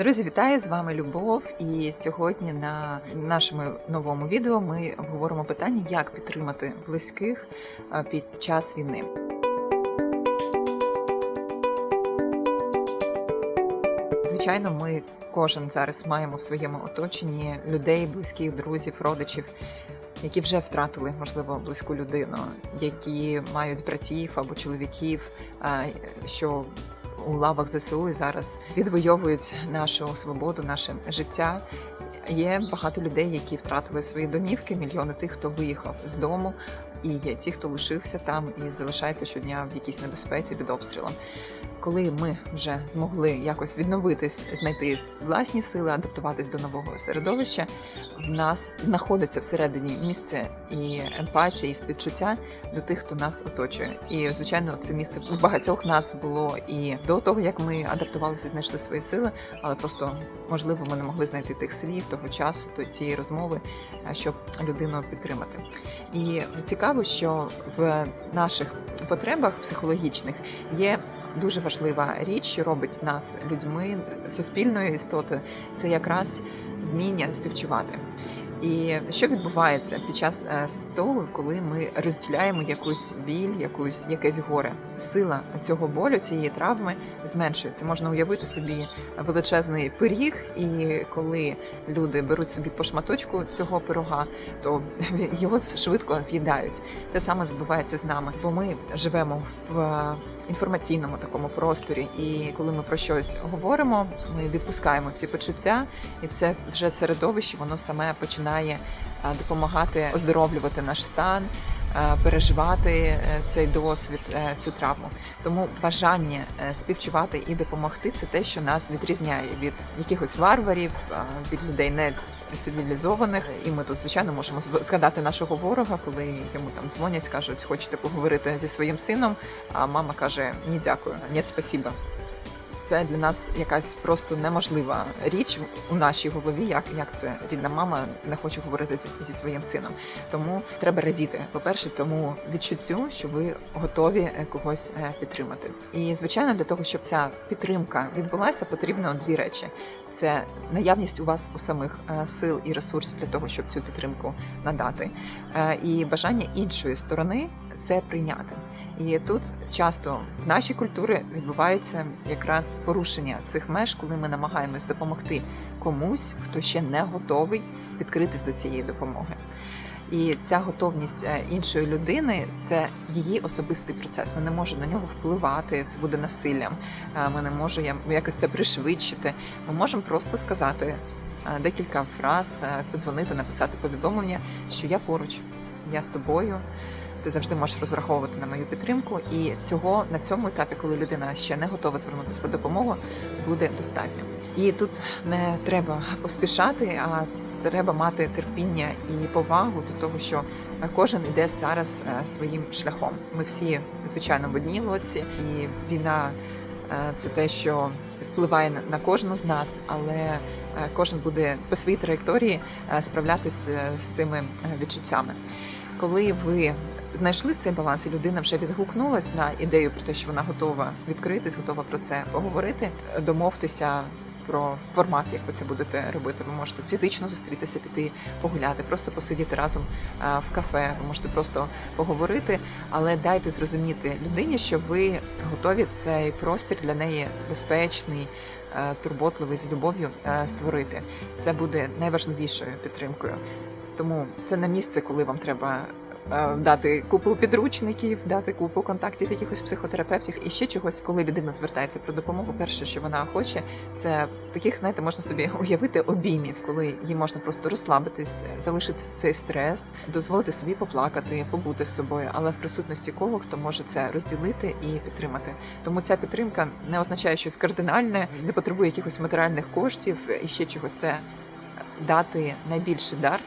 Друзі, вітаю з вами Любов. І сьогодні на нашому новому відео ми обговоримо питання, як підтримати близьких під час війни. Звичайно, ми кожен зараз маємо в своєму оточенні людей, близьких, друзів, родичів, які вже втратили, можливо, близьку людину, які мають братів або чоловіків, що у лавах ЗСУ і зараз відвоюють нашу свободу, наше життя. Є багато людей, які втратили свої домівки, мільйони тих, хто виїхав з дому, і є ті, хто лишився там і залишається щодня в якійсь небезпеці під обстрілом. Коли ми вже змогли якось відновитись, знайти власні сили, адаптуватись до нового середовища, в нас знаходиться всередині місце і емпатія, і співчуття до тих, хто нас оточує. І звичайно, це місце у багатьох нас було і до того, як ми адаптувалися, знайшли свої сили, але просто можливо ми не могли знайти тих слів, того часу, то тієї розмови, е, щоб людину підтримати. І цікаво, що в наших потребах психологічних є дуже важлива річ, що робить нас людьми, суспільною істотою, це якраз вміння співчувати. І що відбувається під час е, того, коли ми розділяємо якусь біль, якусь якесь горе? Сила цього болю, цієї травми зменшується. Можна уявити собі величезний пиріг, і коли люди беруть собі по шматочку цього пирога, то його швидко з'їдають. Те саме відбувається з нами, бо ми живемо в е, інформаційному такому просторі, і коли ми про щось говоримо, ми відпускаємо ці почуття, і все вже середовище воно саме починає е, допомагати оздоровлювати наш стан, е, переживати цей досвід, цю травму. Тому бажання співчувати і допомогти це те, що нас відрізняє від якихось варварів, від людей не цивілізованих. І ми тут, звичайно, можемо згадати нашого ворога, коли йому там дзвонять, кажуть, хочете поговорити зі своїм сином. А мама каже: Ні, дякую, ні, спасіба. Це для нас якась просто неможлива річ у нашій голові, як, як це рідна мама не хоче говорити зі, зі своїм сином. Тому треба радіти. По-перше, тому відчуттю, що ви готові е, когось е, підтримати. І звичайно, для того, щоб ця підтримка відбулася, потрібно дві речі: це наявність у вас у самих е, сил і ресурсів для того, щоб цю підтримку надати, і бажання іншої сторони це прийняти. І тут часто в нашій культурі відбувається якраз порушення цих меж, коли ми намагаємось допомогти комусь, хто ще не готовий відкритись до цієї допомоги. І ця готовність е, іншої людини це її особистий процес. Ми не можемо на нього впливати. Це буде насиллям. Е, Ми не можемо якось це пришвидшити. Ми можемо просто сказати е, декілька фраз, подзвонити, написати повідомлення, що я поруч, я з тобою. Ти завжди можеш розраховувати на мою підтримку, і цього на цьому етапі, коли людина ще не готова звернутися по допомогу, буде достатньо. І тут не треба поспішати, а треба мати терпіння і повагу до того, що кожен іде зараз е, своїм шляхом. Ми всі звичайно в одній лодці, і війна е, це те, що впливає на- кожну з нас, але е, кожен буде по своїй траєкторії справлятись е, з цими відчуттями. Коли ви знайшли цей баланс, і людина вже відгукнулась на ідею про те, що вона готова відкритись, готова про це поговорити, домовтеся про формат, як ви це будете робити. Ви можете фізично зустрітися, піти погуляти, просто посидіти разом е, в кафе. Ви можете просто поговорити, але дайте зрозуміти людині, що ви готові цей простір для неї безпечний. е, Турботливий з любов'ю е, створити це буде найважливішою підтримкою. Тому це не місце, коли вам треба дати купу підручників, дати купу контактів якихось психотерапевтів і ще чогось, коли людина звертається про допомогу. Перше, що вона хоче, це таких, знаєте, можна собі уявити обіймів, коли їй можна просто розслабитись, залишити цей стрес, дозволити собі поплакати, побути з собою, але в присутності кого хто може це розділити і підтримати. Тому ця підтримка не означає щось кардинальне, не потребує якихось матеріальних коштів і ще чогось. Це дати найбільший дар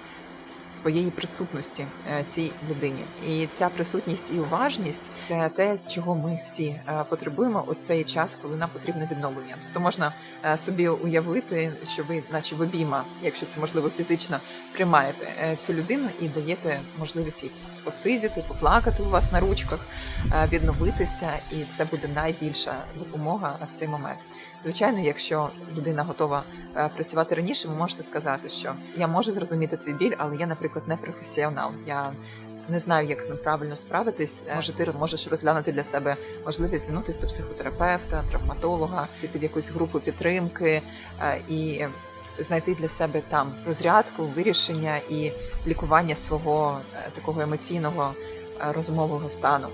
своєї присутності е, цій людині. І ця присутність і уважність це те, чого ми всі е, потребуємо у цей час, коли нам потрібне відновлення. Тобто можна е, собі уявити, що ви, наче в обійма, якщо це можливо фізично, приймаєте цю людину і даєте можливість їй посидіти, поплакати у вас на ручках, е, відновитися, і це буде найбільша допомога в цей момент. Звичайно, якщо людина готова е, працювати раніше, ви можете сказати, що я можу зрозуміти твій біль, але я, наприклад, не професіонал. Я не знаю, як з ним правильно справитись. Е, Може, ти можеш розглянути для себе можливість звернутися до психотерапевта, травматолога, піти в якусь групу підтримки і знайти для себе там розрядку, вирішення і лікування свого е, такого емоційного е, розумового стану.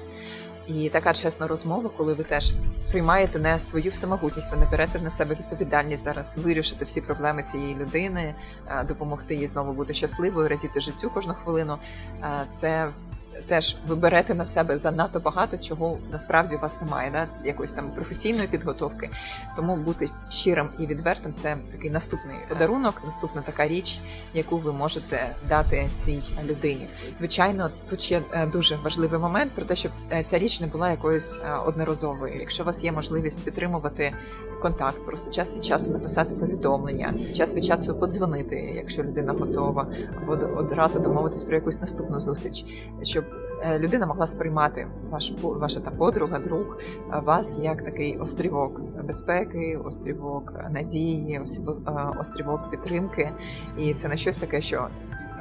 І така чесна розмова, коли ви теж приймаєте не свою всемогутність, ви не берете на себе відповідальність зараз вирішити всі проблеми цієї людини, е, допомогти їй знову бути щасливою, радіти життю кожну хвилину. Це теж ви берете на себе занадто багато, чого насправді у вас немає, да? якоїсь там професійної підготовки. Тому бути щирим і відвертим це такий наступний подарунок, наступна така річ, яку ви можете дати цій людині. Звичайно, тут ще е, дуже важливий момент про те, щоб е, ця річ не була якоюсь е, одноразовою. Якщо у вас є можливість підтримувати контакт, просто час від часу написати повідомлення, час від часу подзвонити, якщо людина готова, або од- одразу домовитись про якусь наступну зустріч, щоб людина могла сприймати ваш ваша та подруга, друг е, вас як такий острівок безпеки, острівок надії, е, острівок підтримки, і це не щось таке, що.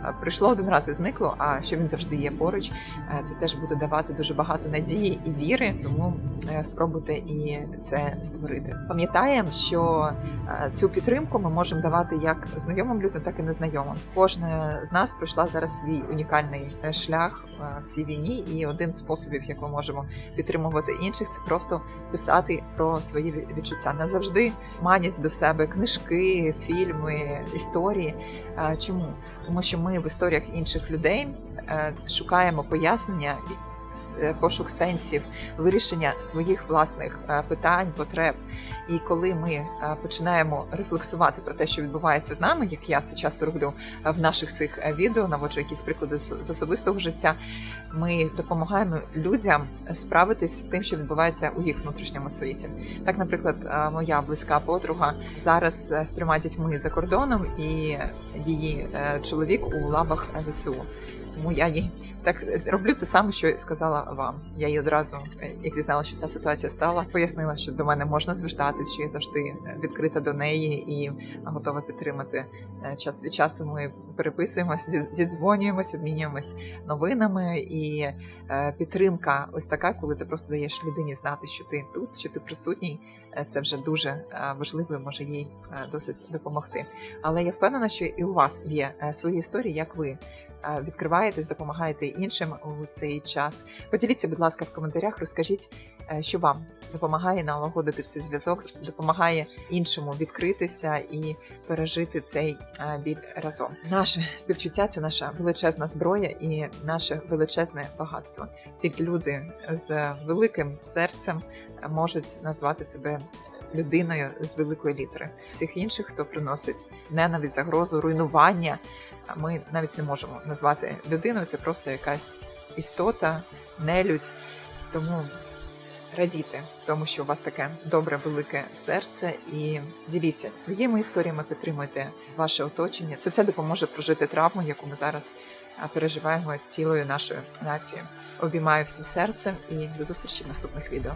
е, Прийшло один раз і зникло, а що він завжди є поруч, е, це теж буде давати дуже багато надії і віри. Тому е, спробуйте і це створити. Пам'ятаємо, що е, цю підтримку ми можемо давати як знайомим людям, так і незнайомим. Кожна з нас пройшла зараз свій унікальний е, шлях е, в цій війні, і один з способів, як ми можемо підтримувати інших, це просто писати про свої відчуття. Не завжди манять до себе книжки, фільми, історії. Е, Чому? Тому що ми в історіях інших людей е, шукаємо пояснення. Е, Пошук сенсів, вирішення своїх власних е, питань, потреб. І коли ми е, починаємо рефлексувати про те, що відбувається з нами, як я це часто роблю в наших цих відео, наводжу якісь приклади з особистого життя, ми допомагаємо людям справитись з тим, що відбувається у їх внутрішньому світі. Так, наприклад, моя близька подруга зараз з трьома дітьми за кордоном, і її чоловік у лавах ЗСУ. Тому я їй так е, роблю те саме, що сказала вам. Я їй одразу, е, як дізналася, що ця ситуація стала, пояснила, що до мене можна звертатись, що я завжди е, відкрита до неї і готова підтримати. Час від часу ми переписуємось, дідзвонюємось, обмінюємось новинами, і підтримка ось така, коли ти просто даєш людині знати, що ти тут, що ти присутній. Це вже дуже важливо, і може їй досить допомогти. Але я впевнена, що і у вас є свої історії, як ви відкриваєтесь, допомагаєте іншим у цей час. Поділіться, будь ласка, в коментарях, розкажіть, е, що вам допомагає налагодити цей зв'язок, допомагає іншому відкритися і пережити цей е, біль разом. Наше співчуття це наша величезна зброя і наше величезне багатство. Тільки люди з великим серцем можуть назвати себе. Людиною з великої літери всіх інших, хто приносить ненависть, загрозу, руйнування, ми навіть не можемо назвати людиною. Це просто якась істота, нелюдь. Тому радійте тому, що у вас таке добре, велике серце, і діліться своїми історіями, підтримуйте ваше оточення. Це все допоможе прожити травму, яку ми зараз переживаємо цілою нашою нацією. Обіймаю всім серцем і до зустрічі в наступних відео.